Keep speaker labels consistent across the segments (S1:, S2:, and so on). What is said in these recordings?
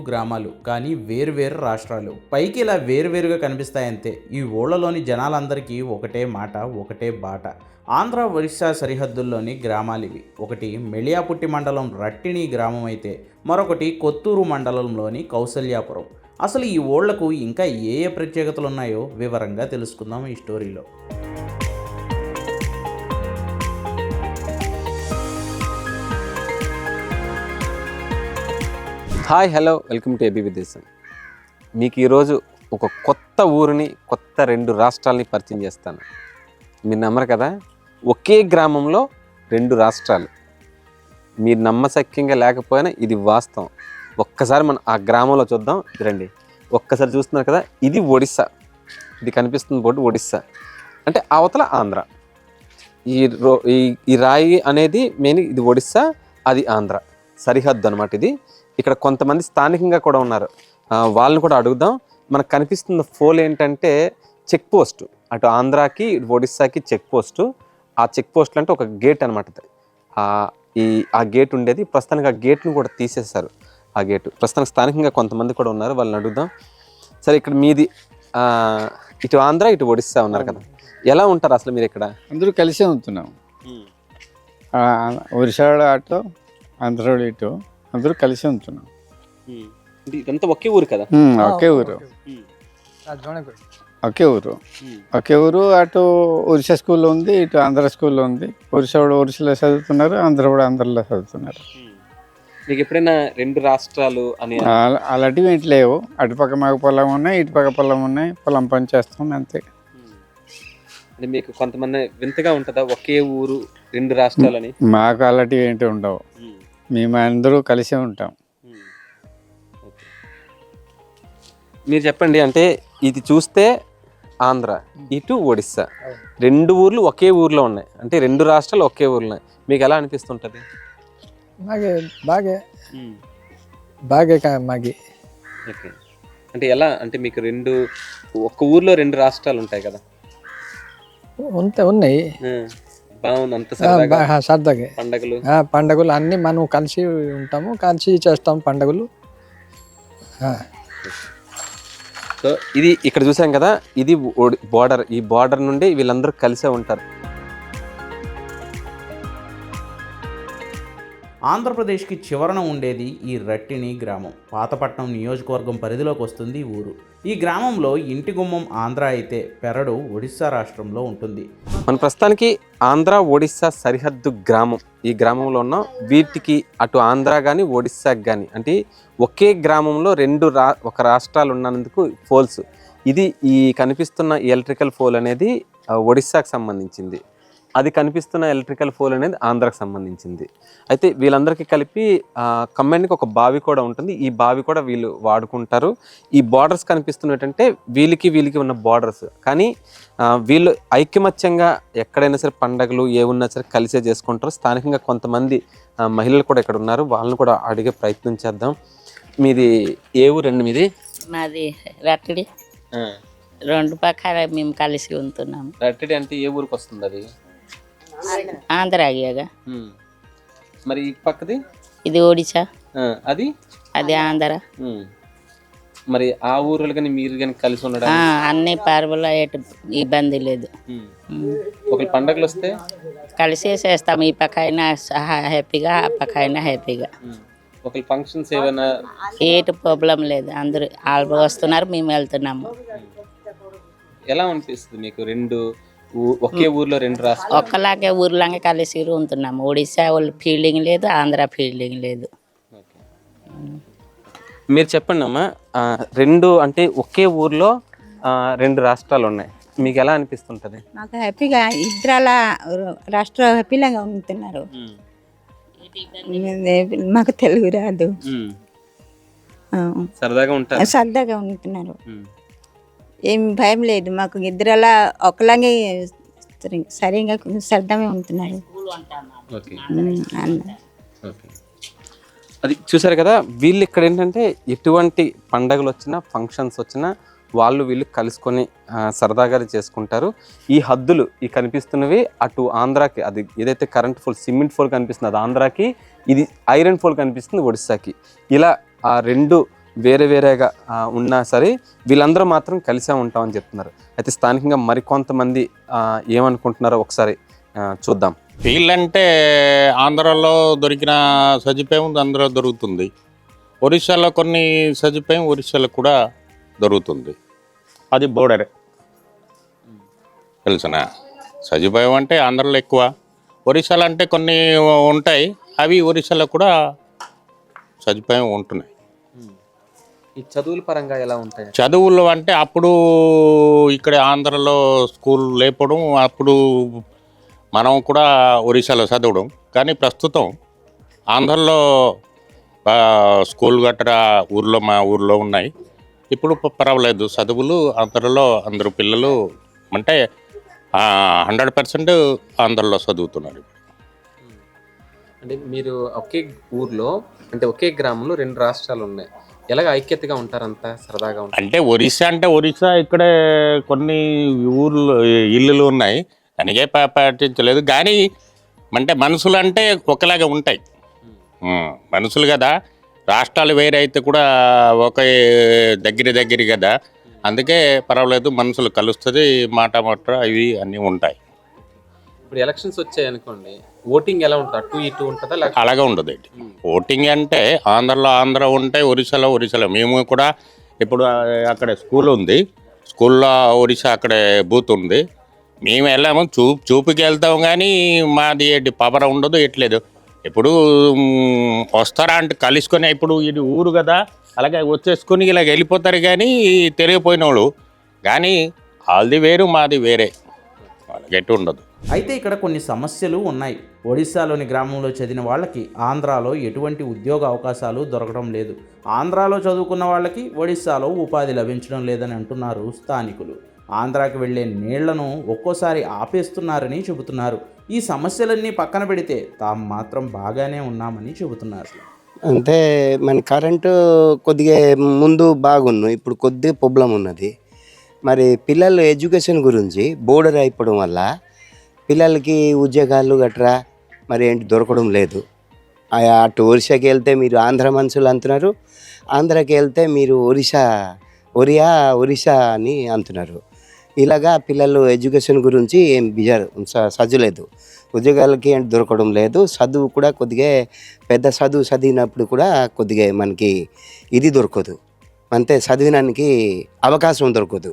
S1: పొరుగు గ్రామాలు కానీ వేరువేరు రాష్ట్రాలు. పైకి ఇలా వేరువేరుగా కనిపిస్తాయంతే ఈ ఊళ్ళలోని జనాలందరికీ ఒకటే మాట ఒకటే బాట. ఆంధ్ర ఒరిస్సా సరిహద్దుల్లోని గ్రామాలివి. ఒకటి మెళియాపుట్టి మండలం రట్టిణి గ్రామం అయితే మరొకటి కొత్తూరు మండలంలోని కౌసల్యాపురం. అసలు ఈ ఊళ్ళకు ఇంకా ఏ ఏ ప్రత్యేకతలు ఉన్నాయో వివరంగా తెలుసుకుందాం ఈ స్టోరీలో.
S2: Hi hello welcome to AB Videsham మీకు ఈరోజు ఒక కొత్త ఊరిని కొత్త రెండు రాష్ట్రాలని పరిచయం చేస్తాను. మీరు నమ్మరు కదా? ఒకే గ్రామంలో రెండు రాష్ట్రాలు. మీరు నమ్మశక్యంగా లేకపోయినా ఇది వాస్తవం. ఒక్కసారి మనం ఆ గ్రామంలో చూద్దాం. ఇది రండి. ఒక్కసారి చూస్తున్నారు కదా ఇది ఒడిస్సా. ఇది కనిపిస్తుంది బోర్డు ఒడిస్సా. అంటే అవతల ఆంధ్ర. ఈ రో ఈ ఈ రాయి అనేది మెయిన్ ఇది ఒడిస్సా అది ఆంధ్ర. సరిహద్దు అనమాట ఇది. ఇక్కడ కొంతమంది స్థానికంగా కూడా ఉన్నారు. వాళ్ళని కూడా అడుగుదాం. మనకు కనిపిస్తున్న ఫోల్ ఏంటంటే చెక్ పోస్ట్. అటు ఆంధ్రాకి ఇటు ఒడిస్సాకి చెక్ పోస్ట్. ఆ చెక్ పోస్ట్ అంటే ఒక గేట్ అనమాట ఆ ఈ ఆ గేట్ ఉండేది. ప్రస్తుతానికి ఆ గేట్ను కూడా తీసేశారు ఆ గేట్. ప్రస్తుతానికి స్థానికంగా కొంతమంది కూడా ఉన్నారు. వాళ్ళని అడుగుదాం. సరే ఇక్కడ మీది ఆ, ఇటు ఆంధ్ర ఇటు ఒడిస్సా ఉన్నారు కదా. ఎలా ఉంటారు అసలు మీరు ఇక్కడ?
S3: అందరూ కలిసే ఉంటున్నాం. ఆ, ఒరిస్సాడు అటు ఆంధ్రాడు ఇటు. అందరూ కలిసే ఉంటున్నాం.
S2: అంటే ఇదంతా ఒకే ఊరు కదా?
S3: ఒకే ఊరు. ఒకే ఊరు. ఒకే ఊరు. అటు ఒరిస్సా స్కూల్లో ఉంది ఇటు ఆంధ్ర స్కూల్లో ఉంది. ఒరిస్సా వాడు ఒరిస్సాలో చదువుతున్నారు ఆంధ్ర కూడా ఆంధ్రలో చదువుతున్నారు.
S2: మీకు ఎప్పుడైనా రెండు రాష్ట్రాలు అని
S3: అలా- అలాంటివి ఏంటి లేవు. అటుపక్క మాకు పొలం ఉన్నాయి ఇటుపక్క పొలం ఉన్నాయి పొలం పని చేస్తాం అంతే.
S2: మీకు కొంతమంది వింతగా ఉంటుందా? ఒకే ఊరు రెండు రాష్ట్రాలని?
S3: మాకు అలాంటివి ఏంటి ఉండవు. మేము అందరూ కలిసే ఉంటాం.
S2: మీరు చెప్పండి అంటే ఇది చూస్తే ఆంధ్ర ఇటు ఒడిస్సా? రెండు ఊర్లు ఒకే ఊర్లో ఉన్నాయి. అంటే రెండు రాష్ట్రాలు ఒకే ఊర్లో ఉన్నాయి. మీకు ఎలా అనిపిస్తుంటుంది?
S4: మాగే బాగే. బాగే కా
S2: ఓకే. అంటే ఎలా అంటే మీకు రెండు ఒక్క ఊర్లో రెండు రాష్ట్రాలు ఉంటాయి కదా?
S4: ఉంటాయి ఉన్నాయి.
S2: బాగుంది అంత
S4: ఆ,
S2: సరదాగా. పండగలు.
S4: పండగలు అన్నీ మనం కలిసి ఉంటాము కలిసి చేస్తాం పండగలు.
S2: సో ఇది ఇక్కడ చూసాం కదా ఇది బార్డర్ ఈ బార్డర్ నుండి వీళ్ళందరూ కలిసే ఉంటారు.
S1: ఆంధ్రప్రదేశ్కి చివరన ఉండేది ఈ రట్టిణి గ్రామం. పాతపట్నం నియోజకవర్గం పరిధిలోకి వస్తుంది ఈ ఊరు. ఈ గ్రామంలో ఇంటి గుమ్మం ఆంధ్ర అయితే పెరడు ఒడిశా రాష్ట్రంలో ఉంటుంది.
S2: మన ప్రస్తుతానికి ఆంధ్ర ఒడిస్సా సరిహద్దు గ్రామం. ఈ గ్రామంలో ఉన్నాం వీటికి అటు ఆంధ్ర కానీ ఒడిస్సాకి కానీ అంటే ఒకే గ్రామంలో రెండు రా ఒక రాష్ట్రాలు ఉన్నందుకు పోల్స్. ఇది ఈ కనిపిస్తున్న ఎలక్ట్రికల్ ఫోల్ అనేది ఆ, ఒడిస్సాకు సంబంధించింది. అది కనిపిస్తున్న ఎలక్ట్రికల్ పోల్ అనేది ఆంధ్రాకి సంబంధించింది. అయితే వీళ్ళందరికీ కలిపి కమాండ్కి ఒక బావి కూడా ఉంటుంది. ఈ బావి కూడా వీళ్ళు వాడుకుంటారు. ఈ బార్డర్స్ కనిపిస్తున్నట్టంటే వీళ్ళకి వీళ్ళకి ఉన్న బార్డర్స్. కానీ వీళ్ళు ఐకమత్యంగా ఎక్కడైనా సరే పండగలు ఏ ఉన్నా సరే కలిసే చేసుకుంటారు. స్థానికంగా కొంతమంది మహిళలు కూడా ఇక్కడ ఉన్నారు. వాళ్ళని కూడా అడిగే ప్రయత్నం చేద్దాం. మీది ఏ ఊరండి మీది?
S5: మాది రట్టడి. రెండు పక్కల మేము కలిసి ఉంటున్నాము.
S2: రట్టడి అంటే ఏ ఊరికి వస్తుంది అది?
S5: ఆంధ్ర అయ్యాగా
S2: ఉమ్. మరి ఈ పక్కది?
S5: ఇది ఒడిశా.
S2: అది?
S5: అది ఆంధ్ర.
S2: మరి ఆ ఊర్లు కానీ మీరు కానీ కలిసి ఉండడం
S5: అన్ని పర్వుల ఎటు ఇబ్బంది లేదు.
S2: ఒకవేళ పండగలు వస్తే?
S5: కలిసి చేస్తాము ఈ పక్క అయినా హ్యాపీగా ఆ పక్క అయినా హ్యాపీగా.
S2: ఒకవేళ ఫంక్షన్స్ ఏమైనా
S5: ఏటు ప్రాబ్లం లేదు. అందరూ వాళ్ళు వస్తున్నారు మేము వెళ్తున్నాము.
S2: ఎలా అనిపిస్తుంది మీకు రెండు ఒకే ఊర్లో రెండు రాష్ట్రాలు?
S5: ఒక్కలాగే ఊర్లాగే కలిసి ఉంటున్నాము. ఒడిశా వాళ్ళు ఫీల్డింగ్ లేదు ఆంధ్ర ఫీల్డింగ్ లేదు.
S2: మీరు చెప్పండి అమ్మా రెండు అంటే ఒకే ఊర్లో రెండు రాష్ట్రాలు ఉన్నాయి. మీకు ఎలా అనిపిస్తుంటది?
S6: మాకు హ్యాపీగా ఇద్దరాల రాష్ట్ర హ్యాపీలాగా ఉంటున్నారు. మాకు తెలుగు రాదు.
S2: సరదాగా ఉంటారు.
S6: సరదాగా ఉంటున్నారు. ఏం భయం లేదు. మాకు ఇద్దరలా ఒకలాగే సరి- సరిగా సరదాగా అన్న.
S2: ఓకే. అది చూసారు కదా వీళ్ళు ఇక్కడ ఏంటంటే ఎటువంటి పండగలు వచ్చినా ఫంక్షన్స్ వచ్చినా వాళ్ళు వీళ్ళు కలుసుకొని సరదాగా చేసుకుంటారు. ఈ హద్దులు ఈ కనిపిస్తున్నవి అటు ఆంధ్రాకి అది ఏదైతే కరెంట్ ఫోల్ సిమెంట్ ఫోల్ కనిపిస్తుంది అది ఆంధ్రాకి ఇది ఐరన్ ఫోల్ కనిపిస్తుంది ఒడిస్సాకి. ఇలా ఆ రెండు వేరే వేరేగా ఉన్నా సరే వీళ్ళందరూ మాత్రం కలిసే ఉంటామని చెప్తున్నారు. అయితే స్థానికంగా మరికొంతమంది ఏమనుకుంటున్నారో ఒకసారి చూద్దాం.
S7: వీళ్ళంటే ఆంధ్రాలో దొరికిన సదుపాయం ఆంధ్రలో దొరుకుతుంది. ఒరిస్సాలో కొన్ని సదుపాయం ఒరిస్సాలో కూడా దొరుకుతుంది. అది బోర్డర్. తెలుసునా? సదుపాయం అంటే ఆంధ్రలో ఎక్కువ. ఒరిస్సాలో అంటే కొన్ని ఉంటాయి. అవి ఒరిస్సాలో కూడా సదుపాయం ఉంటున్నాయి.
S2: ఈ చదువుల పరంగా ఎలా ఉంటాయి?
S7: చదువులు అంటే అప్పుడు ఇక్కడ ఆంధ్రలో స్కూల్ లేపడం అప్పుడు మనం కూడా ఒరిస్సాలో చదవడం. కానీ ప్రస్తుతం ఆంధ్రలో స్కూల్ గట్రా ఊర్లో మా ఊర్లో ఉన్నాయి. ఇప్పుడు పర్వాలేదు. చదువులు ఆంధ్రలో అందరు పిల్లలు అంటే హండ్రెడ్ పర్సెంట్ ఆంధ్రలో చదువుతున్నారు
S2: అంటే మీరు ఒకే ఊర్లో అంటే ఒకే గ్రామంలో రెండు రాష్ట్రాలు ఉన్నాయి. ఎలాగ ఐక్యతగా ఉంటారంతా? సరదాగా ఉంటారు
S7: అంటే ఒరిస్సా అంటే ఒరిస్సా ఇక్కడే కొన్ని ఊర్లు ఇల్లులు ఉన్నాయి. దానికే పాటించలేదు. కానీ అంటే మనుషులు అంటే ఒకలాగా ఉంటాయి. మనుషులు కదా. రాష్ట్రాలు వేరే అయితే కూడా ఒకే దగ్గర దగ్గర కదా. అందుకే పర్వాలేదు మనుషులు కలుస్తుంది మాట మాట ఇవి అన్నీ ఉంటాయి.
S2: ఇప్పుడు ఎలక్షన్స్ వచ్చాయి అనుకోండి ఓటింగ్ ఎలా ఉంటుంది? అటు ఇటు ఉంటుందా?
S7: అలాగే ఉండదు ఓటింగ్ అంటే ఆంధ్రలో ఆంధ్ర ఉంటాయి ఒరిస్సాలో ఒరిస్సాలో. మేము కూడా ఇప్పుడు అక్కడ స్కూల్ ఉంది. స్కూల్లో ఒరిస్సా అక్కడే బూత్ ఉంది. మేము వెళ్ళాము చూ చూపుకి వెళ్తాం కానీ మాది ఏంటి పవర్ ఉండదు ఎట్లేదు ఇప్పుడు వస్తారా అంటే కలుసుకొని ఇప్పుడు ఇది ఊరు కదా అలాగే వచ్చేసుకొని ఇలా వెళ్ళిపోతారు కానీ తెలియపోయిన వాళ్ళు కానీ వాళ్ళది వేరు మాది వేరే. ఎటు ఉండదు.
S1: అయితే ఇక్కడ కొన్ని సమస్యలు ఉన్నాయి. ఒడిశాలోని గ్రామంలో చదివిన వాళ్ళకి ఆంధ్రాలో ఎటువంటి ఉద్యోగ అవకాశాలు దొరకడం లేదు. ఆంధ్రాలో చదువుకున్న వాళ్ళకి ఒడిశాలో ఉపాధి లభించడం లేదని అంటున్నారు స్థానికులు. ఆంధ్రాకి వెళ్ళే నీళ్ళను ఒక్కోసారి ఆపేస్తున్నారని చెబుతున్నారు. ఈ సమస్యలన్నీ పక్కన పెడితే తాము మాత్రం బాగానే ఉన్నామని చెబుతున్నారు.
S8: అంటే మన కరెంటు కొద్దిగా ముందు బాగుండు. ఇప్పుడు కొద్దిగా ప్రాబ్లం ఉన్నది. మరి పిల్లలు ఎడ్యుకేషన్ గురించి బోర్డర్ అయిపోవడం వల్ల పిల్లలకి ఉద్యోగాలు గట్రా మరి ఏంటి దొరకడం లేదు. ఆ అటు ఒరిస్సాకి వెళ్తే మీరు ఆంధ్ర మనుషులు అంటున్నారు ఆంధ్రాకి వెళ్తే మీరు ఒరిస్సా ఒరియా ఒరిస్సా అని అంటున్నారు. ఇలాగా పిల్లలు ఎడ్యుకేషన్ గురించి ఏం బిజారు సజ్జలేదు. ఉద్యోగాలకి ఏంటి దొరకడం లేదు చదువు కూడా కొద్దిగా పెద్ద చదువు చదివినప్పుడు కూడా కొద్దిగా మనకి ఇది దొరకదు. అంతే చదివినానికి అవకాశం దొరకదు.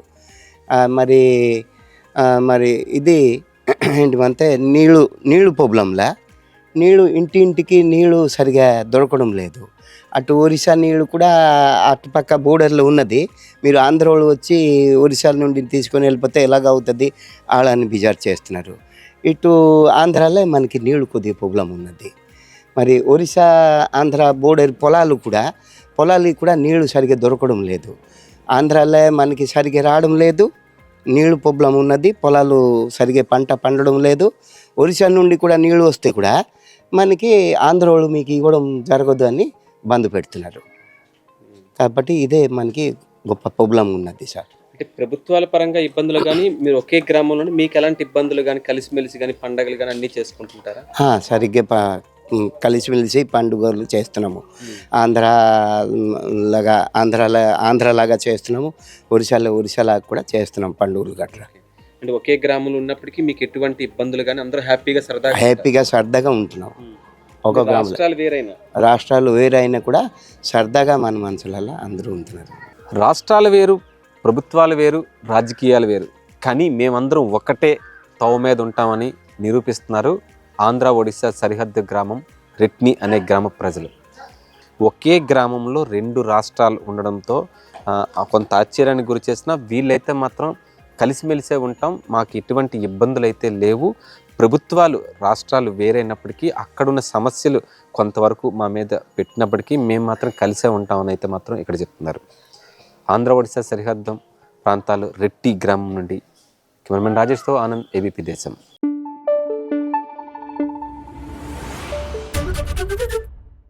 S8: మరి మరి ఇది ఏంటివంటే నీళ్ళు నీళ్ళు ప్రాబ్లంలా? నీళ్ళు ఇంటి ఇంటికి నీళ్ళు సరిగా దొరకడం లేదు. అటు ఒరిస్సా నీళ్ళు కూడా అటుపక్క బోర్డర్లో ఉన్నది. మీరు ఆంధ్ర వాళ్ళు వచ్చి ఒరిస్సా నుండి తీసుకొని వెళ్ళిపోతే ఎలాగ అవుతుంది? వాళ్ళని బిజార్ చేస్తున్నారు. ఇటు ఆంధ్రాలో మనకి నీళ్ళు కొద్దిగా ప్రాబ్లం ఉన్నది. మరి ఒరిస్సా ఆంధ్ర బోర్డర్ పొలాలు కూడా పొలాలు కూడా నీళ్ళు సరిగ్గా దొరకడం లేదు. ఆంధ్రాలో మనకి సరిగ్గా రావడం లేదు. నీళ్ళు ప్రాబ్లం ఉన్నది పొలాలు సరిగ్గా పంట పండడం లేదు. ఒరిస్సా నుండి కూడా నీళ్ళు వస్తే కూడా మనకి ఆంధ్ర వాళ్ళు మీకు ఇవ్వడం జరగదు అని బంద్ పెడుతున్నారు. కాబట్టి ఇదే మనకి గొప్ప ప్రాబ్లం ఉన్నది సార్.
S2: అంటే ప్రభుత్వాల పరంగా ఇబ్బందులు కానీ మీరు ఒకే గ్రామంలో మీకు ఎలాంటి ఇబ్బందులు కానీ కలిసిమెలిసి కానీ పండగలు కానీ అన్నీ చేసుకుంటుంటారా?
S8: సరిగ్గా కలిసిమెలిసి పండుగలు చేస్తున్నాము. ఆంధ్ర ఉమ్, లాగా ఆంధ్రాల ఆంధ్రలాగా చేస్తున్నాము. ఒరిస్సాలో ఒరిస్సాలాగా కూడా చేస్తున్నాం పండుగలు గట్రా.
S2: అంటే ఒకే గ్రామంలో ఉన్నప్పటికీ మీకు ఎటువంటి ఇబ్బందులు కానీ అందరూ హ్యాపీగా సరదాగా
S8: హ్యాపీగా సరదాగా ఉంటున్నాం. ఒక
S2: రాష్ట్రాలు వేరైనా?
S8: రాష్ట్రాలు వేరైనా కూడా సరదాగా మన మనసులలో అందరూ ఉంటున్నారు.
S2: రాష్ట్రాలు వేరు ప్రభుత్వాలు వేరు రాజకీయాలు వేరు. కానీ మేమందరం ఒకటే తవ మీద ఉంటామని నిరూపిస్తున్నారు. ఆంధ్ర ఒడిశా సరిహద్దు గ్రామం రిట్ని అనే గ్రామ ప్రజలు. ఒకే గ్రామంలో రెండు రాష్ట్రాలు ఉండడంతో కొంత ఆశ్చర్యానికి గురి చేసిన వీళ్ళైతే మాత్రం కలిసిమెలిసే ఉంటాం. మాకు ఎటువంటి ఇబ్బందులు అయితే లేవు. ప్రభుత్వాలు రాష్ట్రాలు వేరైనప్పటికీ అక్కడున్న సమస్యలు కొంతవరకు మా మీద పెట్టినప్పటికీ మేము మాత్రం కలిసే ఉంటామని అయితే మాత్రం ఇక్కడ చెప్తున్నారు. ఆంధ్ర ఒడిశా సరిహద్దు ప్రాంతాలు రెట్టి గ్రామం నుండి. కెమెరామెన్ రాజేష్తో ఆనంద్ ఏబీపీ దేశం.